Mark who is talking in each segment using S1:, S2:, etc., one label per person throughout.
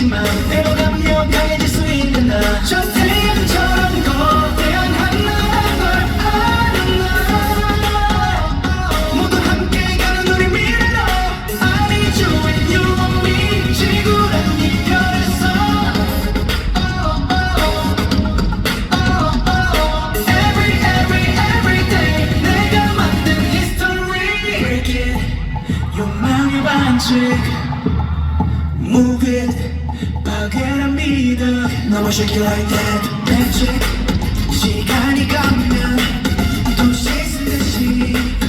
S1: 있지만 내려가면 강해질 수 있는 나저 태양처럼 거대한 한 나라인 걸 아는 나. 모두 함께 가는 우리 미래로 I need you and you want me 지구라는 이별에서. Every every every day 내가 만든 history. Break it. 욕망의 반칙. Move it. can I 믿어 너무 shake it like that magic 시간이 가면 또 씻은 듯이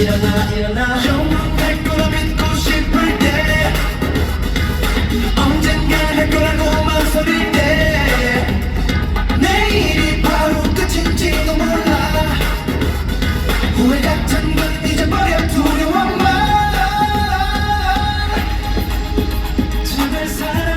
S1: 일어나 일어나. 영원할 거라 믿고 싶을 때 언젠가 할 거라고 망설일 때 내일이 바로 끝인지도 몰라. 후회 같은 걸 잊어버려 두려워 마. 제발 사랑